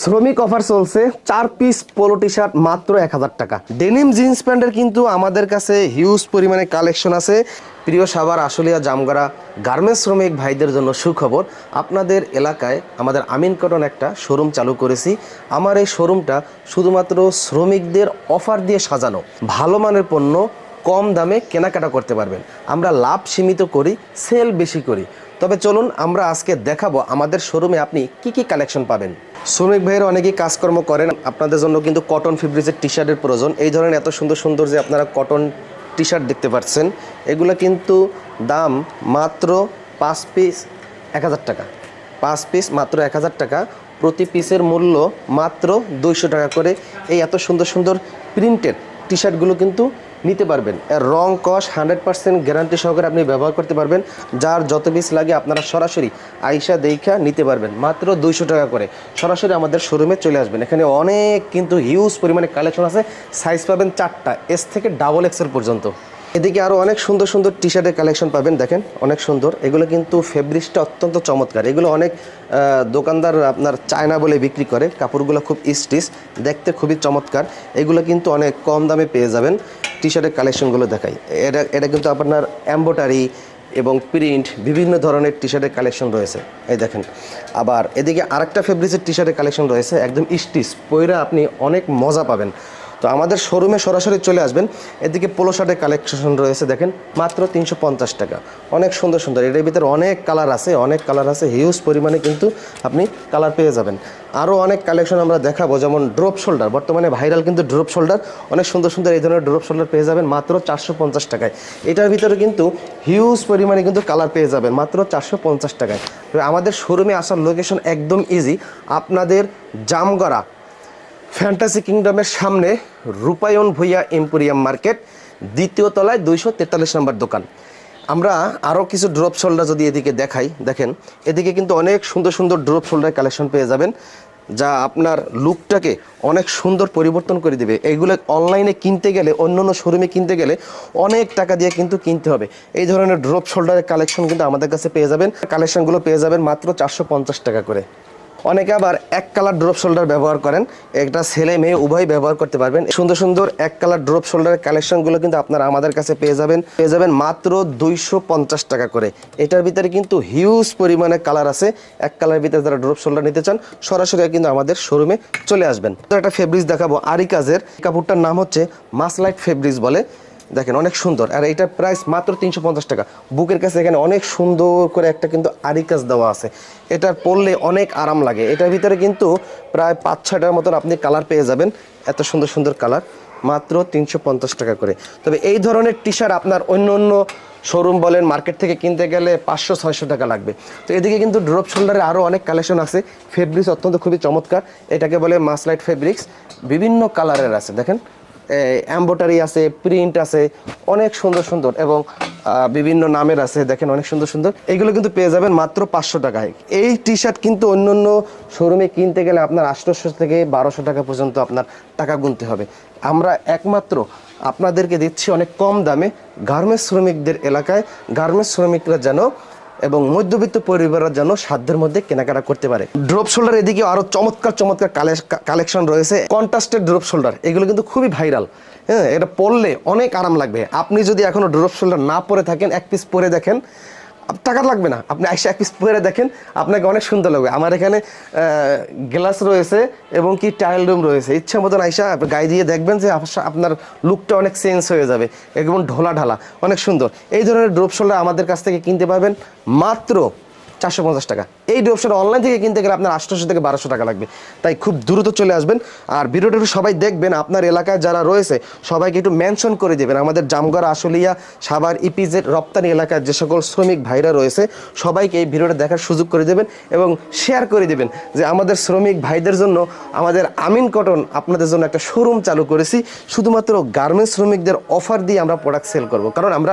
শ্রমিক অফার চলছে, চার পিস পোলো টি শার্ট মাত্র এক হাজার টাকা। ডেনিম জিন্স প্যান্টের কিন্তু আমাদের কাছে হিউজ পরিমাণে কালেকশন আছে। প্রিয় সাবার আশুলিয়া, জামগড়া গার্মেন্টস শ্রমিক ভাইদের জন্য সুখবর, আপনাদের এলাকায় আমাদের আমিন কটন একটা শোরুম চালু করেছি। আমার এই শোরুমটা শুধুমাত্র শ্রমিকদের অফার দিয়ে সাজানো। ভালো মানের পণ্য, কম দামে কেনাকাটা করতে পারবেন। আমরা লাভ সীমিত করি সেল বেশি করি। তবে চলুন আমরা আজকে দেখাবো আমাদের শোরুমে আপনি কি কি কালেকশন পাবেন। শ্রমিক ভাইয়ের অনেকেই কাজকর্ম করেন, আপনাদের জন্য কিন্তু কটন ফিব্রিজের টি শার্টের প্রয়োজন। এই ধরনের এত সুন্দর সুন্দর যে আপনারা কটন টি শার্ট দেখতে পাচ্ছেন, এগুলো কিন্তু দাম মাত্র পাঁচ পিস এক হাজার টাকা। পাঁচ পিস মাত্র এক হাজার টাকা। প্রতি পিসের মূল্য মাত্র দুইশো টাকা করে। এই এত সুন্দর সুন্দর প্রিন্টেড টি শার্টগুলো কিন্তু নিতে পারবেন। এর রং কস হান্ড্রেড পার্সেন্ট গ্যারান্টি সহকারে আপনি ব্যবহার করতে পারবেন। যার যত পিস লাগে আপনারা সরাসরি আইসা দেখা নিতে পারবেন। মাত্র দুইশো টাকা করে। সরাসরি আমাদের শোরুমে চলে আসবেন। এখানে অনেক কিন্তু হিউজ পরিমাণে কালেকশন আছে। সাইজ পাবেন চারটা। এস থেকে ডাবল এক্সেল পর্যন্ত। এদিকে আরও অনেক সুন্দর সুন্দর টি শার্টের কালেকশন পাবেন। দেখেন, অনেক সুন্দর। এগুলো কিন্তু ফেব্রিক্সটা অত্যন্ত চমৎকার। এগুলো অনেক দোকানদার আপনার চায়না বলে বিক্রি করে। কাপড়গুলো খুব স্টিচ, দেখতে খুবই চমৎকার। এগুলো কিন্তু অনেক কম দামে পেয়ে যাবেন। টি শার্টের কালেকশনগুলো দেখাই। এটা এটা কিন্তু আপনার এম্বোটারি এবং প্রিন্ট বিভিন্ন ধরনের টি শার্টের কালেকশন রয়েছে। এই দেখেন। আবার এদিকে আরেকটা ফেব্রিক্সের টি শার্টের কালেকশন রয়েছে, একদম স্টিচ, পইরা আপনি অনেক মজা পাবেন। তো আমাদের শোরুমে সরাসরি চলে আসবেন। এদিকে পোলো শার্টের কালেকশন রয়েছে, দেখেন, মাত্র তিনশো পঞ্চাশ টাকা। অনেক সুন্দর সুন্দর। এটার ভিতরে অনেক কালার আছে, অনেক কালার আছে হিউজ পরিমাণে কিন্তু আপনি কালার পেয়ে যাবেন। আরও অনেক কালেকশন আমরা দেখাবো, যেমন ড্রপ শোল্ডার বর্তমানে ভাইরাল কিন্তু ড্রপ শোল্ডার অনেক সুন্দর সুন্দর এই ধরনের ড্রপ শোল্ডার পেয়ে যাবেন মাত্র চারশো পঞ্চাশ টাকায়। এটার ভিতরে কিন্তু হিউজ পরিমাণে কিন্তু কালার পেয়ে যাবেন, মাত্র চারশো পঞ্চাশ টাকায়। আমাদের শোরুমে আসার লোকেশন একদম ইজি আপনাদের জামগড়া ফ্যান্টাসি কিংডমের সামনে রূপায়ণ ভুইয়া এম্পোরিয়াম মার্কেট দ্বিতীয় তলায় দুইশো তেতাল্লিশ নম্বর দোকান। আমরা আরও কিছু ড্রপ শোল্ডার যদি এদিকে দেখাই, দেখেন, এদিকে কিন্তু অনেক সুন্দর সুন্দর ড্রপ শোল্ডার কালেকশন পেয়ে যাবেন, যা আপনার লুকটাকে অনেক সুন্দর পরিবর্তন করে দিবে। এইগুলো অনলাইনে কিনতে গেলে, অন্য অন্য শোরুমে কিনতে গেলে অনেক টাকা দিয়ে কিন্তু কিনতে হবে। এই ধরনের ড্রপ শোল্ডারের কালেকশন কিন্তু আমাদের কাছে পেয়ে যাবেন। কালেকশনগুলো পেয়ে যাবেন মাত্র চারশো পঞ্চাশ টাকা করে। অনেকে আবার এক কালার ড্রপ শোল্ডার ব্যবহার করেন। একটা ছেলে মেয়ে উভয় ব্যবহার করতে পারবেন। সুন্দর সুন্দর এক কালার ড্রপ শোল্ডারের কালেকশনগুলো কিন্তু আপনারা আমাদের কাছে পেয়ে যাবেন। পেয়ে যাবেন মাত্র দুইশো পঞ্চাশ টাকা করে। এটার ভিতরে কিন্তু হিউজ পরিমাণে কালার আছে। এক কালার ভিতরে যারা ড্রপ শোল্ডার নিতে চান, সরাসরি কিন্তু আমাদের শোরুমে চলে আসবেন। তো একটা ফেব্রিক্স দেখাবো আরি কাজের কাপড়টার নাম হচ্ছে মাসলাইট ফেব্রিক্স বলে। দেখেন অনেক সুন্দর। আর এইটার প্রাইস মাত্র তিনশো পঞ্চাশ টাকা। বুকের কাছে এখানে অনেক সুন্দর করে একটা কিন্তু আরি কাজ দেওয়া আছে। এটা পরলে অনেক আরাম লাগে। এটার ভিতরে কিন্তু প্রায় পাঁচ ছয়টার মতন আপনি কালার পেয়ে যাবেন। এত সুন্দর সুন্দর কালার মাত্র তিনশো পঞ্চাশ টাকা করে। তবে এই ধরনের টি শার্ট আপনার অন্য অন্য শোরুম বলেন মার্কেট থেকে কিনতে গেলে পাঁচশো, ছয়শো টাকা লাগবে। তো এদিকে কিন্তু ড্রপ শোল্ডারে আরও অনেক কালেকশন আছে। ফেব্রিক্স অত্যন্ত খুবই চমৎকার। এটাকে বলে মাসলাইট ফেব্রিক্স বিভিন্ন কালারের আছে। দেখেন অ্যাম্বোটারি আছে প্রিন্ট আছে, অনেক সুন্দর সুন্দর এবং বিভিন্ন নামের আছে, দেখেন অনেক সুন্দর সুন্দর। এইগুলো কিন্তু পেয়ে যাবেন মাত্র পাঁচশো টাকায়। এই টি শার্ট কিন্তু অন্য অন্য শোরুমে কিনতে গেলে আপনার আটশোশো থেকে বারোশো টাকা পর্যন্ত আপনার টাকা গুনতে হবে। আমরা একমাত্র আপনাদেরকে দিচ্ছি অনেক কম দামে গার্মেন্টস শ্রমিকদের এলাকায়। গার্মেন্টস শ্রমিকরা যেন এবং মধ্যবিত্ত পরিবারের জন্য সাধ্যের মধ্যে কেনাকাটা করতে পারে। ড্রপ শোল্ডার এদিকে আরও চমৎকার চমৎকার কালেকশন রয়েছে। কন্ট্রাস্টেড ড্রপ শোল্ডার, এগুলো কিন্তু খুবই ভাইরাল। হ্যাঁ এটা পড়লে অনেক আরাম লাগবে। আপনি যদি এখনও ড্রপ শোল্ডার না পরে থাকেন, এক পিস পরে দেখেন টাকা লাগবে না। আপনি আইসা এক পিস পরে দেখেন, আপনাকে অনেক সুন্দর লাগবে। আমার এখানে গ্লাস রয়েছে এবং কি টাইল রুম রয়েছে। ইচ্ছা মতন আইসা গায়ে দিয়ে দেখবেন যে আপনার লুকটা অনেক চেঞ্জ হয়ে যাবে। এবং ঢোলা ঢালা, অনেক সুন্দর। এই ধরনের ড্রপ শোল্ডার আমাদের কাছ থেকে কিনতে পারবেন মাত্র চারশো পঞ্চাশ টাকা। এই ড্রপশন অনলাইন থেকে কিনতে গেলে আপনার আটশোশো থেকে বারোশো টাকা লাগবে। তাই খুব দ্রুত চলে আসবেন। আর ভিডিওটা একটু সবাই দেখবেন, আপনার এলাকায় যারা রয়েছে, সবাইকে একটু মেনশন করে দেবেন। আমাদের জামগড়, আশুলিয়া, সাভার ইপিজেড রপ্তানি এলাকার যে সকল শ্রমিক ভাইরা রয়েছে, সবাইকে এই ভিডিওটা দেখার সুযোগ করে দেবেন এবং শেয়ার করে দেবেন যে আমাদের শ্রমিক ভাইদের জন্য, আমাদের আমিন কটন আপনাদের জন্য একটা শোরুম চালু করেছি। শুধুমাত্র গার্মেন্টস শ্রমিকদের অফার দিয়ে আমরা প্রোডাক্ট সেল করব। কারণ আমরা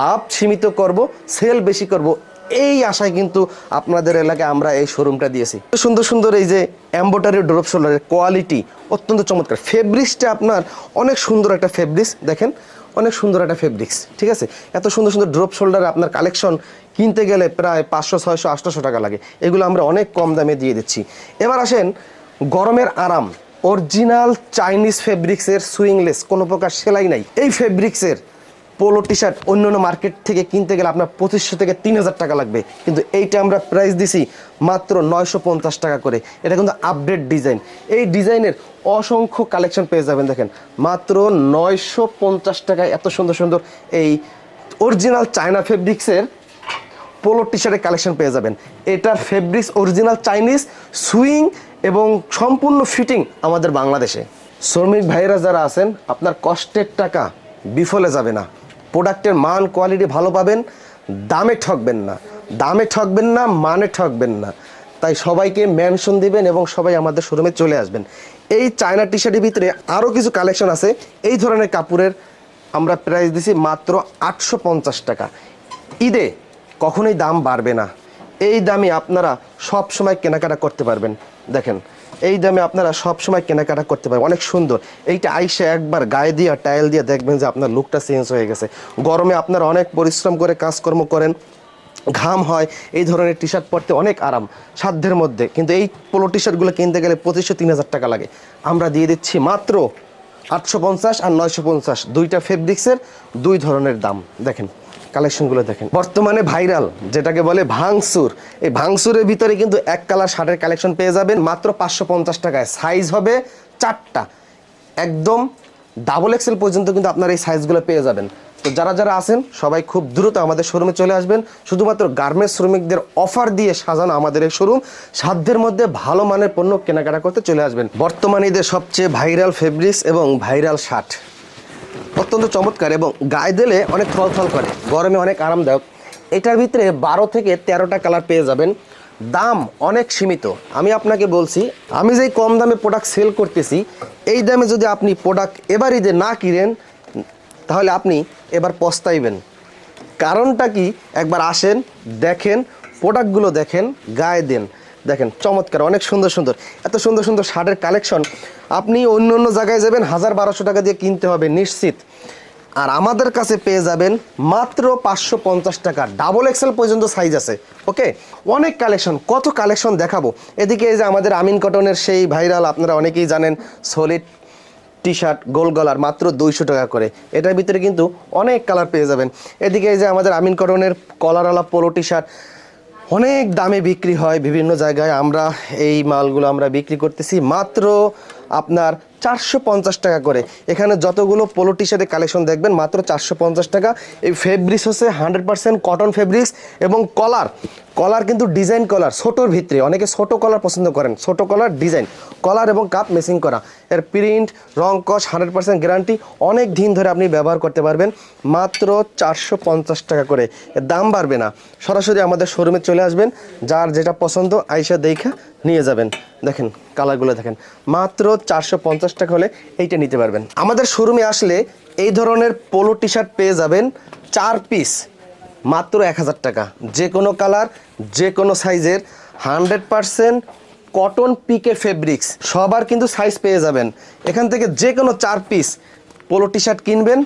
লাভ সীমিত করব সেল বেশি করব এই আশায় কিন্তু আপনাদের এলাকায় আমরা এই শোরুমটা দিয়েছি। সুন্দর সুন্দর এই যে এম্বোটারি ড্রপ শোল্ডারের কোয়ালিটি অত্যন্ত চমৎকার। ফেব্রিক্সটা আপনার অনেক সুন্দর একটা ফেব্রিক্স দেখেন, অনেক সুন্দর একটা ফেব্রিক্স ঠিক আছে? এত সুন্দর সুন্দর ড্রপ শোল্ডারে আপনার কালেকশন কিনতে গেলে প্রায় পাঁচশো, ছয়শো, আটশোশো টাকা লাগে। এগুলো আমরা অনেক কম দামে দিয়ে দিচ্ছি। এবার আসেন, গরমের আরাম। অরিজিনাল চাইনিজ ফেব্রিক্সের সুইংলেস কোনো প্রকার সেলাই নাই। এই ফেব্রিক্সের পোলো টি শার্ট অন্য অন্য মার্কেট থেকে কিনতে গেলে আপনার পঁচিশশো থেকে তিন হাজার টাকা লাগবে। কিন্তু এইটা আমরা প্রাইস দিছি মাত্র নয়শো পঞ্চাশ টাকা করে। এটা কিন্তু আপডেট ডিজাইন এই ডিজাইনের অসংখ্য কালেকশন পেয়ে যাবেন দেখেন। মাত্র নয়শো পঞ্চাশ টাকায় এত সুন্দর সুন্দর এই অরিজিনাল চায়না ফেব্রিক্সের পোলো টি শার্টের কালেকশন পেয়ে যাবেন। এটার ফেব্রিক্স অরিজিনাল চাইনিজ সুইং এবং সম্পূর্ণ ফিটিং আমাদের বাংলাদেশে। শ্রমিক ভাইরা যারা আছেন, আপনার কষ্টের টাকা বিফলে যাবে না। প্রোডাক্টের মান, কোয়ালিটি ভালো পাবেন, দামে ঠকবেন না। দামে ঠকবেন না মানে ঠকবেন না। তাই সবাইকে মেনশন দিবেন এবং সবাই আমাদের শোরুমে চলে আসবেন। এই চায়না টি শার্টের ভিতরে আরও কিছু কালেকশন আছে। এই ধরনের কাপড়ের আমরা প্রাইস দিছি মাত্র আটশো পঞ্চাশ টাকা। ঈদে কখনোই দাম বাড়বে না। এই দামে আপনারা সব সময় কেনাকাটা করতে পারবেন। দেখেন এই দামে আপনারা সব সময় কেনাকাটা করতে পারেন অনেক সুন্দর। এইটা আইসে একবার গায়ে দিয়ে টাইল দিয়ে দেখবেন যে আপনার লুকটা চেঞ্জ হয়ে গেছে। গরমে আপনারা অনেক পরিশ্রম করে কাজকর্ম করেন। ঘাম হয়, এই ধরনের টি শার্ট পরতে অনেক আরাম সাধ্যের মধ্যে। কিন্তু এই পোলো টি শার্টগুলো কিনতে গেলে পঁচিশশো, তিন হাজার টাকা লাগে। আমরা দিয়ে দিচ্ছি মাত্র আটশো পঞ্চাশ আর নয়শো পঞ্চাশ। দুইটা ফেব্রিক্সের দুই ধরনের দাম। দেখেন। কালেকশনগুলো দেখেন। বর্তমানে ভাইরাল যেটাকে বলে ভাংসুর এই ভাংসুরের ভিতরে কিন্তু এক কালার শার্টের কালেকশন পেয়ে যাবেন মাত্র পাঁচশো পঞ্চাশ টাকায়। সাইজ হবে চারটা। একদম ডাবল এক্সেল পর্যন্ত কিন্তু আপনার এই সাইজগুলো পেয়ে যাবেন। তো যারা যারা আছেন, সবাই খুব দ্রুত আমাদের শোরুমে চলে আসবেন। শুধুমাত্র গার্মেন্টস শ্রমিকদের অফার দিয়ে সাজানো আমাদের এই শোরুম সাধ্যের মধ্যে ভালো মানের পণ্য কেনাকাটা করতে চলে আসবেন। বর্তমানে এদের সবচেয়ে ভাইরাল ফেব্রিক্স এবং ভাইরাল শার্ট অত্যন্ত চমৎকার এবং গায়ে দিলে অনেক থল থল করে, গরমে অনেক আরামদায়ক। এটার ভিতরে বারো থেকে তেরোটা কালার পেয়ে যাবেন। দাম অনেক সীমিত। আমি আপনাকে বলছি, আমি যেই কম দামে প্রোডাক্ট সেল করতেছি, এই দামে যদি আপনি প্রোডাক্ট এবার ঈদে না কিনেন, তাহলে আপনি এবার পস্তাইবেন। কারণটা কি? একবার আসেন, দেখেন প্রোডাক্টগুলো দেখেন, গায়ে দেন। দেখেন, চমৎকার, অনেক সুন্দর সুন্দর। এত সুন্দর সুন্দর শার্টের কালেকশন। আপনি অন্য অন্য জায়গায় যাবেন, হাজার বারোশো টাকা দিয়ে কিনতে হবে, নিশ্চিত। আর আমাদের কাছে পেয়ে যাবেন মাত্র পাঁচশো পঞ্চাশ টাকা। ডাবল এক্সেল পর্যন্ত সাইজ আছে ওকে অনেক কালেকশন, কত কালেকশন দেখাবো। এদিকে এই যে আমাদের আমিন কটনের সেই ভাইরাল, আপনারা অনেকেই জানেন সলিড টি শার্ট গোল গলার, মাত্র দুইশো টাকা করে। এটার ভিতরে কিন্তু অনেক কালার পেয়ে যাবেন। এদিকে এই যে আমাদের আমিন কটনের কলারওয়ালা পোলো টি শার্ট অনেক দামে বিক্রি হয় বিভিন্ন জায়গায়। আমরা এই মালগুলো আমরা বিক্রি করতেছি মাত্র আপনার চারশো পঞ্চাশ টাকা করে। এখানে যতগুলো পোলো টি শার্টের কালেকশন দেখবেন, মাত্র চারশো পঞ্চাশ টাকা। এই ফেব্রিক্স হচ্ছে হান্ড্রেড পার্সেন্ট কটন ফেব্রিক্স এবং কলার কলার কিন্তু ডিজাইন কলার ছোটোর ভিতরে। অনেকে ছোট কলার পছন্দ করেন, ছোট কলার ডিজাইন কলার এবং কাপ মেসিং করা। এর প্রিন্ট রং কস হান্ড্রেড পার্সেন্ট গ্যারান্টি অনেক দিন ধরে আপনি ব্যবহার করতে পারবেন, মাত্র চারশো পঞ্চাশ টাকা করে। দাম বাড়বে না। সরাসরি আমাদের শোরুমে চলে আসবেন। যার যেটা পছন্দ, আইসা দেখা নিয়ে যাবেন। দেখেন, কালারগুলো দেখেন। মাত্র চারশো পঞ্চাশ টাকা হলে এইটা নিতে পারবেন। আমাদের শোরুমে আসলে এই ধরনের পোলো টি শার্ট পেয়ে যাবেন চার পিস মাত্র এক হাজার টাকা। যে কোনো কালার, যে কোনো সাইজের, hundred percent cotton pique fabrics সবার কিন্তু সাইজ পেয়ে যাবেন। এখান থেকে যে কোনো চার পিস পোলো টি শার্ট কিনবেন,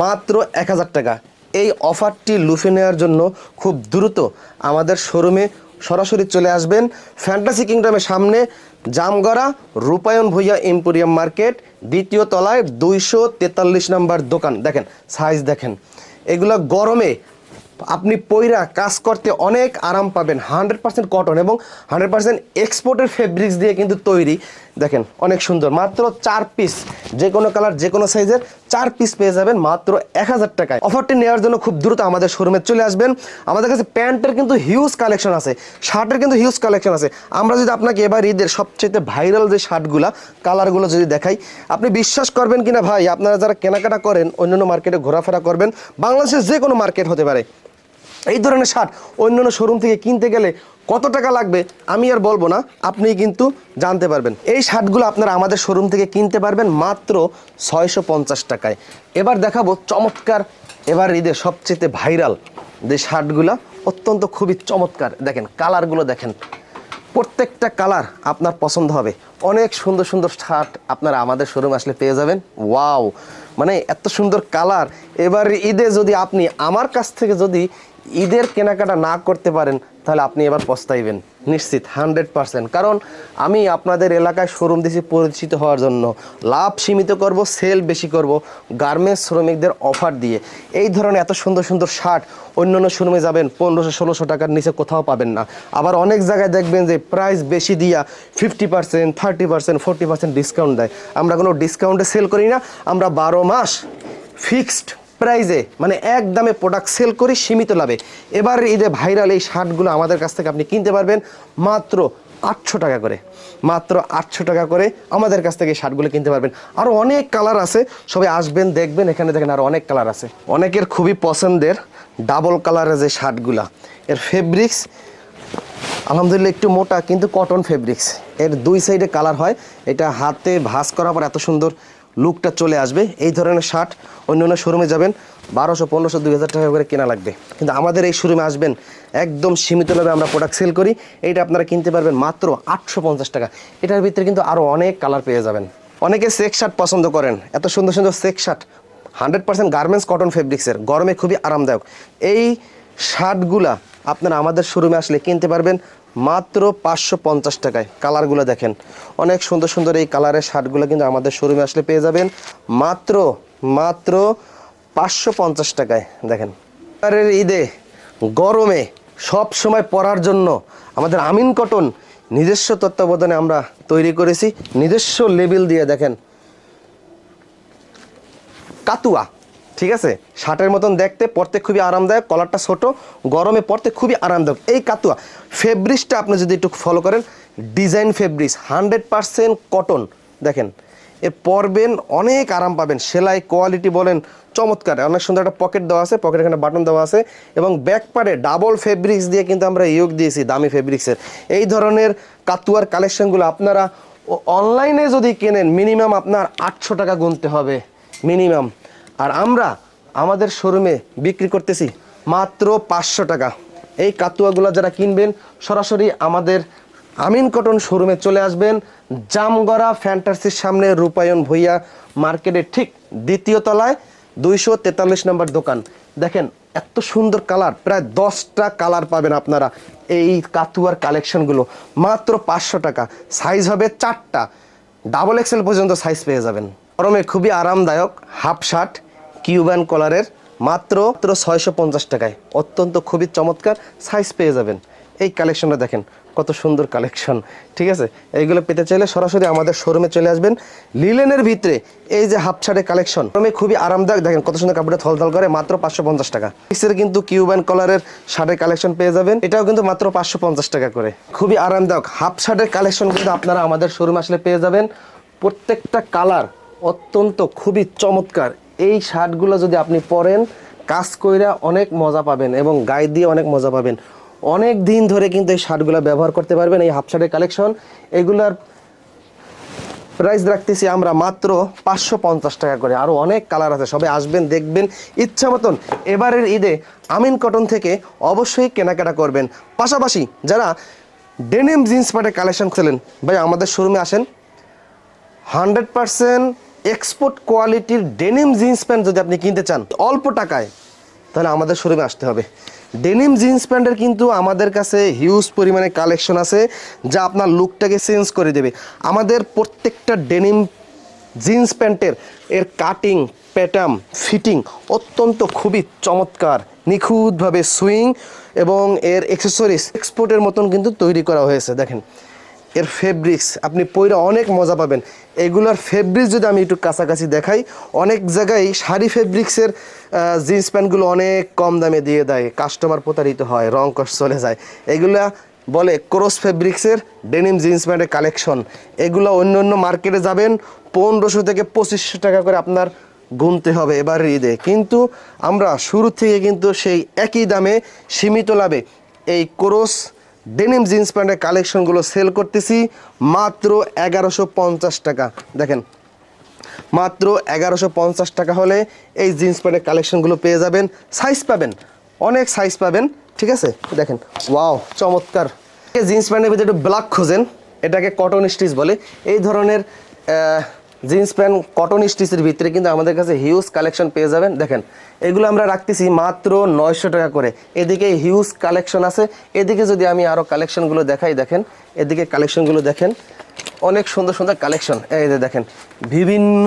মাত্র এক হাজার টাকা। এই অফারটি লুফে নেওয়ার জন্য খুব দ্রুত আমাদের শোরুমে সরাসরি চলে আসবেন ফ্যান্টাসি কিংডমের সামনে, জামগড়া, রূপায়ণ ভুইয়া এম্পোরিয়াম মার্কেট দ্বিতীয় তলায় দুইশো তেতাল্লিশ নম্বর দোকান। দেখেন সাইজ দেখেন। এগুলো গরমে আপনি পইরা কাজ করতে অনেক আরাম পাবেন। হান্ড্রেড পার্সেন্ট কটন এবং হান্ড্রেড পার্সেন্ট এক্সপোর্টের ফেব্রিক্স দিয়ে কিন্তু তৈরি। দেখেন, অনেক সুন্দর। মাত্র চার পিস যে কোনো কালার যে কোনো সাইজের চার পিস পেয়ে যাবেন মাত্র এক হাজার টাকায়। অফারটি নেওয়ার জন্য খুব দ্রুত আমাদের শোরুমে চলে আসবেন। আমাদের কাছে প্যান্টের কিন্তু হিউজ কালেকশন আছে, শার্টের কিন্তু হিউজ কালেকশন আছে। আমরা যদি আপনাকে এবার ঈদের সবচেয়ে ভাইরাল যে শার্টগুলো কালারগুলো যদি দেখাই, আপনি বিশ্বাস করবেন কিনা ভাই? আপনারা যারা কেনাকাটা করেন, অন্যান্য মার্কেটে ঘোরাফেরা করবেন, বাংলাদেশের যে কোনো মার্কেট হতে পারে। এই ধরনের শার্ট অন্যান্য শোরুম থেকে কিনতে গেলে কত টাকা লাগবে আমি আর বলব না আপনি কিন্তু জানতে পারবেন। এই শার্টগুলো আপনারা আমাদের শোরুম থেকে কিনতে পারবেন মাত্র ছয়শো পঞ্চাশ টাকায়। এবার দেখাবো চমৎকার, এবার ঈদের সবচেয়ে ভাইরাল যে শার্টগুলো অত্যন্ত খুবই চমৎকার। দেখেন, কালারগুলো দেখেন, প্রত্যেকটা কালার আপনার পছন্দ হবে। অনেক সুন্দর সুন্দর শার্ট আপনারা আমাদের শোরুম আসলে পেয়ে যাবেন। ওয়াও! মানে এত সুন্দর কালার। এবার ঈদে যদি আপনি আমার কাছ থেকে যদি ঈদের কেনাকাটা না করতে পারেন, তাহলে আপনি এবার পস্তাইবেন। নিশ্চিত, হান্ড্রেড পার্সেন্ট। কারণ আমি আপনাদের এলাকায় শোরুম দিয়েছি পরিচিত হওয়ার জন্য। লাভ সীমিত করব, সেল বেশি করব, গার্মেন্টস শ্রমিকদের অফার দিয়ে। এই ধরনের এত সুন্দর সুন্দর শার্ট অন্য অন্য শোরুমে যাবেন, পনেরোশো, ষোলোশো টাকার নিচে কোথাও পাবেন না। আবার অনেক জায়গায় দেখবেন যে প্রাইস বেশি দিয়া fifty percent thirty percent forty percent discount দেয়। আমরা কোনো ডিসকাউন্টে সেল করি না, আমরা বারো মাস ফিক্সড প্রাইজে মানে এক দামে প্রোডাক্ট সেল করি সীমিত লাভে। এবার ঈদে ভাইরাল এই শার্টগুলো আমাদের কাছ থেকে আপনি কিনতে পারবেন মাত্র আটশো টাকা করে। মাত্র আটশো টাকা করে আমাদের কাছ থেকে শার্টগুলো কিনতে পারবেন। আরও অনেক কালার আছে, সবাই আসবেন, দেখবেন, এখানে দেখেন আরও অনেক কালার আছে। অনেকের খুবই পছন্দের ডাবল কালারের যে শার্টগুলা, এর ফেব্রিক্স আলহামদুলিল্লাহ একটু মোটা, কিন্তু কটন ফেব্রিক্স এর দুই সাইডে কালার হয়, এটা হাতে ভাঁজ করার পর এত সুন্দর লুকটা চলে আসবে। এই ধরনের শার্ট অন্য অন্য শোরুমে যাবেন, বারোশো, পনেরোশো, দুই হাজার টাকা করে কেনা লাগবে। কিন্তু আমাদের এই শোরুমে আসবেন একদম সীমিতভাবে আমরা প্রোডাক্ট সেল করি। এইটা আপনারা কিনতে পারবেন মাত্র আটশো পঞ্চাশ টাকা। এটার ভিতরে কিন্তু আরও অনেক কালার পেয়ে যাবেন। অনেকে সেক শার্ট পছন্দ করেন। এত সুন্দর সুন্দর সেক shirt hundred percent garments cotton ফেব্রিক্সের গরমে খুবই আরামদায়ক। এই শার্টগুলা আপনারা আমাদের শোরুমে আসলে কিনতে পারবেন মাত্র পাঁচশো পঞ্চাশ টাকায় কালারগুলো দেখেন। অনেক সুন্দর সুন্দর এই কালারের শার্টগুলো কিন্তু আমাদের শোরুমে আসলে পেয়ে যাবেন। মাত্র মাত্র পাঁচশো পঞ্চাশ টাকায় দেখেন। এবারের ঈদে, গরমে সব সময় পরার জন্য আমাদের আমিন কটন নিজস্ব তত্ত্বাবধানে আমরা তৈরি করেছি। নিজস্ব লেবেল দিয়ে দেখেন। কাতুয়া। ঠিক আছে? শার্টের মতন দেখতে, পরতে খুবই আরামদায়ক কলারটা ছোট, গরমে পরতে খুবই আরামদায়ক। এই কাতুয়া ফেব্রিক্সটা আপনি যদি একটু ফলো করেন design fabrics hundred percent cotton দেখেন। এর পরবেন, অনেক আরাম পাবেন। সেলাই কোয়ালিটি বলেন, চমৎকার। অনেক সুন্দর একটা পকেট দেওয়া আছে পকেট এখানে বাটন দেওয়া আছে। এবং ব্যাক পারে ডাবল ফেব্রিক্স দিয়ে কিন্তু আমরা ইয়োগ দিয়েছি, দামি ফেব্রিক্সের এই ধরনের কাতুয়ার কালেকশনগুলো আপনারা অনলাইনে যদি কেনেন মিনিমাম আপনার আটশো টাকা গুনতে হবে। মিনিমাম আর আমরা আমাদের শোরুমে বিক্রি করতেছি মাত্র পাঁচশো টাকা। এই কাতুয়াগুলো যারা কিনবেন, সরাসরি আমাদের আমিন কটন শোরুমে চলে আসবেন। জামগড়া ফ্যান্টাসির সামনে রূপায়ণ ভুইয়া মার্কেটের ঠিক দ্বিতীয় তলায় দুইশো তেতাল্লিশ নম্বর দোকান। দেখেন, এত সুন্দর কালার, প্রায় দশটা কালার পাবেন আপনারা এই কাতুয়ার কালেকশনগুলো। মাত্র পাঁচশো টাকা, সাইজ হবে চারটা। ডাবল এক্সেল পর্যন্ত সাইজ পেয়ে যাবেন। গরমে খুবই আরামদায়ক, হাফ শার্ট কিউবান কলারের মাত্র মাত্র ছয়শো পঞ্চাশ টাকায়। অত্যন্ত খুবই চমৎকার সাইজ পেয়ে যাবেন। এই কালেকশনটা দেখেন, কত সুন্দর কালেকশন ঠিক আছে? এইগুলো পেতে চাইলে সরাসরি আমাদের শোরুমে চলে আসবেন। লিলেনের ভিতরে এই যে হাফ শার্টের কালেকশন গরমে খুবই আরামদায়ক। দেখেন কত সুন্দর কাপড়টা থলথল করে, মাত্র পাঁচশো পঞ্চাশ টাকা। পিসের কিন্তু কিউবান কলারের শার্টের কালেকশন পেয়ে যাবেন। এটাও কিন্তু মাত্র পাঁচশো পঞ্চাশ টাকা করে। খুবই আরামদায়ক। হাফ শার্টের কালেকশন কিন্তু আপনারা আমাদের শোরুমে আসলে পেয়ে যাবেন। প্রত্যেকটা কালার অত্যন্ত খুবই চমৎকার। এই শার্টগুলো যদি আপনি পরেন, কাজ কইরা অনেক মজা পাবেন এবং গায়ে দিয়ে অনেক মজা পাবেন। অনেক দিন ধরে কিন্তু এই শার্টগুলো ব্যবহার করতে পারবেন, এই হাফ শার্টের কালেকশন। এগুলার প্রাইস রাখতেছি আমরা মাত্র পাঁচশো পঞ্চাশ টাকা করে। আরও অনেক কালার আছে, সবাই আসবেন, দেখবেন, ইচ্ছা মতন। এবারের ঈদে আমিন কটন থেকে অবশ্যই কেনাকাটা করবেন। পাশাপাশি যারা ডেনিম জিন্স প্যান্টের কালেকশন খোলেন, ভাই আমাদের শোরুমে আসেন, হান্ড্রেড পার্সেন্ট এক্সপোর্ট কোয়ালিটির ডেনিম জিন্স প্যান্ট যদি আপনি কিনতে চান, অল্প টাকায়, তাহলে আমাদের শোরুমে আসতে হবে। ডেনিম জিন্স প্যান্টের কিন্তু আমাদের কাছে হিউজ পরিমাণে কালেকশন আছে, যা আপনার লুকটাকে চেঞ্জ করে দেবে। আমাদের প্রত্যেকটা ডেনিম জিন্স প্যান্টের এর কাটিং প্যাটার্ন ফিটিং অত্যন্ত খুবই চমৎকার, নিখুঁতভাবে সুইং এবং এর অ্যাক্সেসরিজ এক্সপোর্টের মতন কিন্তু তৈরি করা হয়েছে। দেখেন এর ফেব্রিক্স আপনি পইরা অনেক মজা পাবেন। এগুলোর ফেব্রিক্স যদি আমি একটু কাছাকাছি দেখাই, অনেক জায়গায় শাড়ি ফেব্রিক্সের জিন্স প্যান্টগুলো অনেক কম দামে দিয়ে দেয়। কাস্টমার প্রতারিত হয়, রং কষ চলে যায়। এগুলা বলে ক্রস ফেব্রিক্সের ডেনিম জিন্স প্যান্টের কালেকশন এগুলো অন্য অন্য মার্কেটে যাবেন, পনেরোশো থেকে পঁচিশশো টাকা করে আপনার গুনতে হবে এবার ঈদে। কিন্তু আমরা শুরু থেকে কিন্তু সেই একই দামে সীমিত লাভে এই ক্রস ডেনিম জিন্স প্যান্টের কালেকশনগুলো সেল করতেছি মাত্র এগারোশো পঞ্চাশ টাকা। দেখেন, মাত্র এগারোশো পঞ্চাশ টাকা হলে এই জিন্স প্যান্টের কালেকশনগুলো পেয়ে যাবেন। সাইজ পাবেন, অনেক সাইজ পাবেন, ঠিক আছে? দেখেন ওয়াও চমৎকার। জিন্স প্যান্টের ভিতরে একটু ব্ল্যাক খোঁজেন, এটাকে কটন স্টিচ বলে। এই ধরনের জিন্স প্যান্ট কটন স্টিচের ভিতরে কিন্তু আমাদের কাছে হিউজ কালেকশন পেয়ে যাবেন। দেখেন, এগুলো আমরা রাখতেছি মাত্র নয়শো টাকা করে। এদিকে হিউজ কালেকশন আছে। এদিকে যদি আমি আরও কালেকশনগুলো দেখাই, দেখেন, এদিকে কালেকশনগুলো দেখেন, অনেক সুন্দর সুন্দর কালেকশন এই যে দেখেন, বিভিন্ন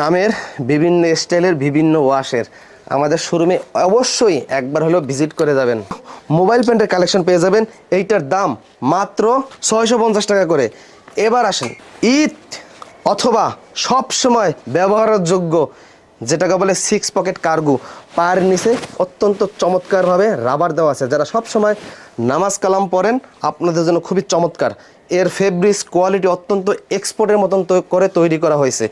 নামের, বিভিন্ন স্টাইলের, বিভিন্ন ওয়াশের আমাদের শোরুমে অবশ্যই একবার হলেও ভিজিট করে যাবেন। মোবাইল প্যান্টের কালেকশন পেয়ে যাবেন। এইটার দাম মাত্র ছয়শো পঞ্চাশ টাকা করে। এবার আসেন, ঈদ! অথবা সব সময় ব্যবহারের যোগ্য যেটাকে বলে সিক্স পকেট কার্গো পায়ের নিচে অত্যন্ত চমৎকারভাবে রাবার দেওয়া আছে। যারা সব সময় নামাজ কালাম পড়েন, আপনাদের জন্য খুবই চমৎকার। এর ফেব্রিক্স কোয়ালিটি অত্যন্ত এক্সপোর্টের মতন করে তৈরি করা হয়েছে।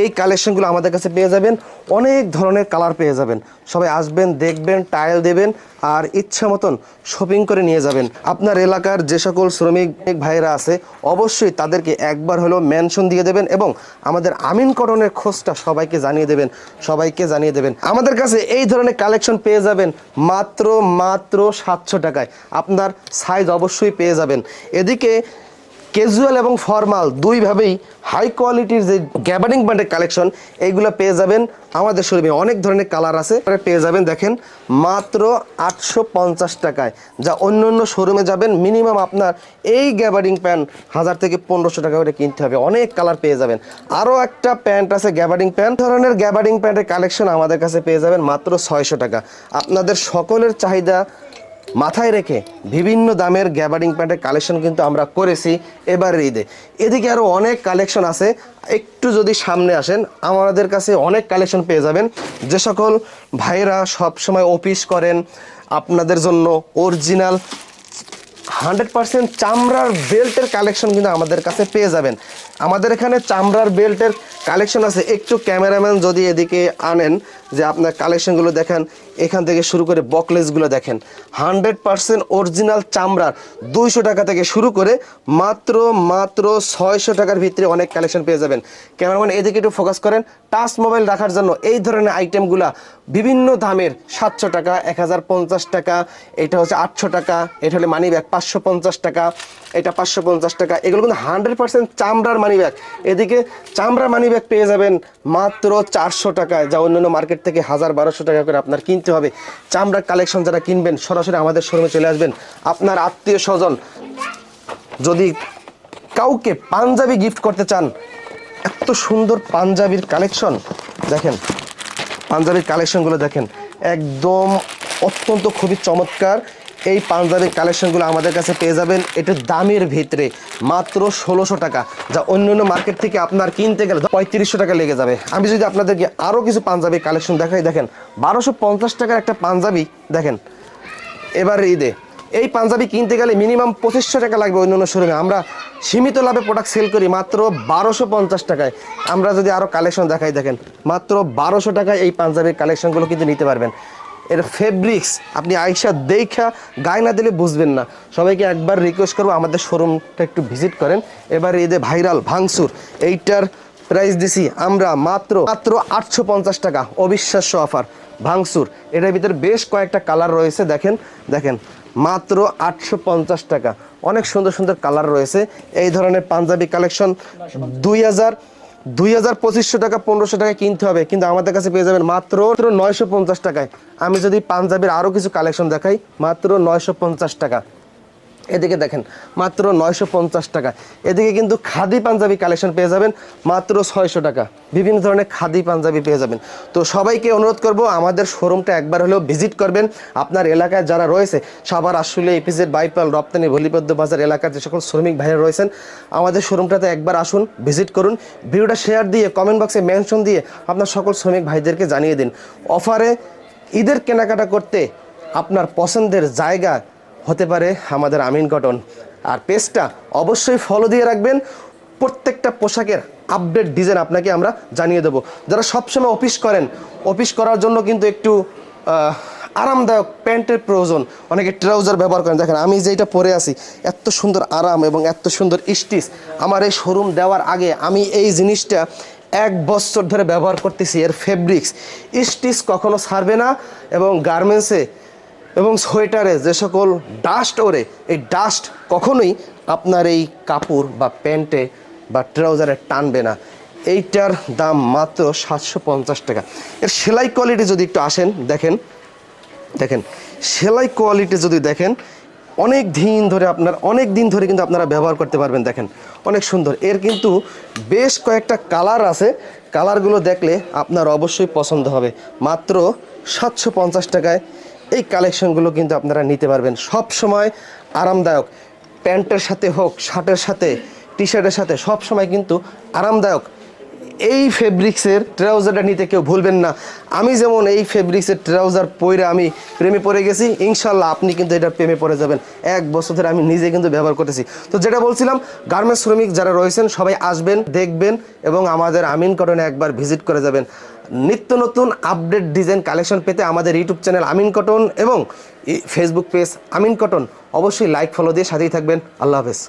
এই কালেকশনগুলো আমাদের কাছে পেয়ে যাবেন, অনেক ধরনের কালার পেয়ে যাবেন। সবাই আসবেন, দেখবেন টাইল দেবেন আর ইচ্ছা মতন শপিং করে নিয়ে যাবেন। আপনার এলাকার যে সকল শ্রমিক ভাইরা আছে, অবশ্যই তাদেরকে একবার হলেও মেনশন দিয়ে দেবেন এবং আমাদের আমিন করণের খোঁজটা সবাইকে জানিয়ে দেবেন, সবাইকে জানিয়ে দেবেন। আমাদের কাছে এই ধরনের কালেকশন পেয়ে যাবেন মাত্র মাত্র সাতশো টাকায়। আপনার সাইজ অবশ্যই পেয়ে যাবেন। এদিকে ক্যাজুয়াল এবং ফর্মাল দুইভাবেই হাই কোয়ালিটির যে গ্যাবারিং ব্র্যান্ডের কালেকশন এইগুলো পেয়ে যাবেন আমাদের শোরুমে অনেক ধরনের কালার আছে পেয়ে যাবেন দেখেন, মাত্র আটশো পঞ্চাশ টাকায়। যা অন্য অন্য শোরুমে যাবেন মিনিমাম আপনার এই গ্যাবারিং প্যান্ট হাজার থেকে পনেরোশো টাকা করে কিনতে হবে। অনেক কালার পেয়ে যাবেন। আরও একটা প্যান্ট আছে গ্যাবারিং প্যান্ট ধরনের গ্যাবারিং প্যান্টের কালেকশন আমাদের কাছে পেয়ে যাবেন মাত্র ছয়শো টাকা। আপনাদের সকলের চাহিদা মাথায় রেখে বিভিন্ন দামের গ্যাবারিং প্যান্টের কালেকশন কিন্তু আমরা করেছি এবারের ঈদে। এদিকে আরও অনেক কালেকশন আছে। একটু যদি সামনে আসেন, আমাদের কাছে অনেক কালেকশন পেয়ে যাবেন। যে সকল ভাইয়েরা সবসময় অফিস করেন, আপনাদের জন্য অরিজিনাল হান্ড্রেড পার্সেন্ট চামড়ার বেল্টের কালেকশন কিন্তু আমাদের কাছে পেয়ে যাবেন। আমাদের এখানে চামড়ার বেল্টের কালেকশন আছে। একটু ক্যামেরাম্যান যদি এদিকে আনেন, যে আপনার কালেকশনগুলো দেখেন, এখান থেকে শুরু করে বকলেসগুলো দেখেন। হান্ড্রেড পার্সেন্ট অরিজিনাল চামড়ার দুইশো টাকা থেকে শুরু করে মাত্র মাত্র ছয়শো টাকার ভিতরে অনেক কালেকশন পেয়ে যাবেন। ক্যামেরাম্যান, এদিকে একটু ফোকাস করেন। টাচ মোবাইল রাখার জন্য এই ধরনের আইটেমগুলা বিভিন্ন দামের সাতশো টাকা, এক হাজার পঞ্চাশ টাকা, এটা হচ্ছে আটশো টাকা, এটা হলে মানি ব্যাগ পাঁচশো পঞ্চাশ টাকা, এটা পাঁচশো পঞ্চাশ টাকা। এগুলো কিন্তু হান্ড্রেড পার্সেন্ট চামড়ার মানি ব্যাগ এদিকে চামড়ার মানি ব্যাগ পেয়ে যাবেন মাত্র চারশো টাকায়, যা অন্যান্য মার্কেট থেকে হাজার বারোশো টাকা করে আপনার কিনতে হবে। চামড়ার কালেকশন যারা কিনবেন, সরাসরি আমাদের শোরুমে চলে আসবেন। আপনার আত্মীয় স্বজন যদি কাউকে পাঞ্জাবি গিফট করতে চান, এত সুন্দর পাঞ্জাবির কালেকশন দেখেন, পাঞ্জাবির কালেকশনগুলো দেখেন, একদম অত্যন্ত খুবই চমৎকার। এই পাঞ্জাবির কালেকশনগুলো আমাদের কাছে পেয়ে যাবেন। এটা দামের ভিতরে মাত্র ষোলোশো টাকা। যা অন্য অন্য মার্কেট থেকে আপনার কিনতে গেলে পঁয়ত্রিশশো টাকা লেগে যাবে। আমি যদি আপনাদেরকে আরও কিছু পাঞ্জাবির কালেকশন দেখাই, দেখেন, বারোশো পঞ্চাশ টাকার একটা পাঞ্জাবি, দেখেন, এবার ঈদে। এই পাঞ্জাবি কিনতে গেলে মিনিমাম পঁচিশশো টাকা লাগবে অন্য অন্য শোরুমে। আমরা সীমিত লাভে প্রোডাক্ট সেল করি মাত্র বারোশো পঞ্চাশ টাকায়। আমরা যদি আরও কালেকশন দেখাই, দেখেন, মাত্র বারোশো টাকায় এই পাঞ্জাবির কালেকশনগুলো কিন্তু নিতে পারবেন। এর ফেব্রিক্স আপনি আইসা দেখা গায়ে না দিলে বুঝবেন না। সবাইকে একবার রিকোয়েস্ট করব, আমাদের শোরুমটা একটু ভিজিট করেন। এবার ঈদে ভাইরাল ভাঙসুর এইটার প্রাইস দিছি আমরা মাত্র মাত্র আটশো পঞ্চাশ টাকা, অবিশ্বাস্য অফার ভাঙসুর এটার ভিতরে বেশ কয়েকটা কালার রয়েছে, দেখেন দেখেন, মাত্র আটশো পঞ্চাশ টাকা। অনেক সুন্দর সুন্দর কালার রয়েছে। এই ধরনের পাঞ্জাবি কালেকশন দুই হাজার দুই হাজার পঁচিশশো টাকা, পনেরোশো টাকা কিনতে হবে। কিন্তু আমাদের কাছে পেয়ে যাবেন মাত্র নয়শো পঞ্চাশ টাকায়। আমি যদি পাঞ্জাবির আরও কিছু কালেকশন দেখাই, মাত্র নয়শো পঞ্চাশ টাকা। এদিকে দেখেন, মাত্র নয়শো পঞ্চাশ টাকা। এদিকে কিন্তু খাদি পাঞ্জাবি কালেকশন পেয়ে যাবেন, মাত্র ছয়শো টাকা। বিভিন্ন ধরনের খাদি পাঞ্জাবি পেয়ে যাবেন। তো সবাইকে অনুরোধ করব, আমাদের শোরুমটা একবার হলেও ভিজিট করবেন। আপনার এলাকায় যারা রয়েছে, সবার আসলে এপিজেড বাইপাল, রপ্তানি ভলিপদ্য বাজার এলাকার যে সকল শ্রমিক ভাইরা রয়েছেন, আমাদের শোরুমটাতে একবার আসুন ভিজিট করুন। ভিডিওটা শেয়ার দিয়ে কমেন্ট বক্সে মেনশন দিয়ে আপনার সকল শ্রমিক ভাইদেরকে জানিয়ে দিন। অফারে ঈদের কেনাকাটা করতে আপনার পছন্দের জায়গা হতে পারে আমাদের আমিন কটন আর পেজটা অবশ্যই ফলো দিয়ে রাখবেন। প্রত্যেকটা পোশাকের আপডেট ডিজাইন আপনাকে আমরা জানিয়ে দেবো। যারা সবসময় অফিস করেন অফিস করার জন্য কিন্তু একটু আরামদায়ক প্যান্টের প্রয়োজন। অনেকে ট্রাউজার ব্যবহার করেন। দেখেন, আমি যেটা পরে আছি, এত সুন্দর আরাম এবং এত সুন্দর স্টিচ আমার এই শোরুম দেওয়ার আগে আমি এই জিনিসটা এক বছর ধরে ব্যবহার করতেছি এর ফেব্রিক্স স্টিচ কখনো ছাড়বে না এবং গার্মেন্টসে এবং সোয়েটারে যে সকল ডাস্ট ওরে এই ডাস্ট কখনোই আপনার এই কাপড় বা প্যান্টে বা ট্রাউজারে টানবে না। এইটার দাম মাত্র সাতশো পঞ্চাশ টাকা। এর সেলাই কোয়ালিটি যদি একটু আসেন, দেখেন দেখেন, সেলাই কোয়ালিটি যদি দেখেন, অনেক দিন ধরে আপনার, অনেক দিন ধরে কিন্তু আপনারা ব্যবহার করতে পারবেন, দেখেন, অনেক সুন্দর। এর কিন্তু বেশ কয়েকটা কালার আছে। কালারগুলো দেখলে আপনার অবশ্যই পছন্দ হবে। মাত্র সাতশো পঞ্চাশ টাকায় এই কালেকশনগুলো কিন্তু আপনারা নিতে পারবেন। সব সময় আরামদায়ক। প্যান্টের সাথে হোক, শার্টের সাথে টি শার্টের সাথে সব সময় কিন্তু আরামদায়ক। এই ফেব্রিক্সের ট্রাউজারটা নিতে কেউ ভুলবেন না। আমি যেমন এই ফেব্রিক্সের ট্রাউজার পরে আমি প্রেমে পড়ে গেছি, ইনশাল্লাহ আপনি কিন্তু এটা প্রেমে পড়ে যাবেন। এক বছর ধরে আমি নিজে কিন্তু ব্যবহার করতেছি। তো যেটা বলছিলাম, গার্মেন্টস শ্রমিক যারা রয়েছেন, সবাই আসবেন, দেখবেন এবং আমাদের আমিন কটনে একবার ভিজিট করে যাবেন। নিত্য নতুন আপডেট ডিজাইন কালেকশন পেতে আমাদের ইউটিউব চ্যানেল আমিন কটন এবং ফেসবুক পেজ আমিন কটন। অবশ্যই লাইক ফলো দিয়ে সাথেই থাকবেন। আল্লাহ হাফেজ।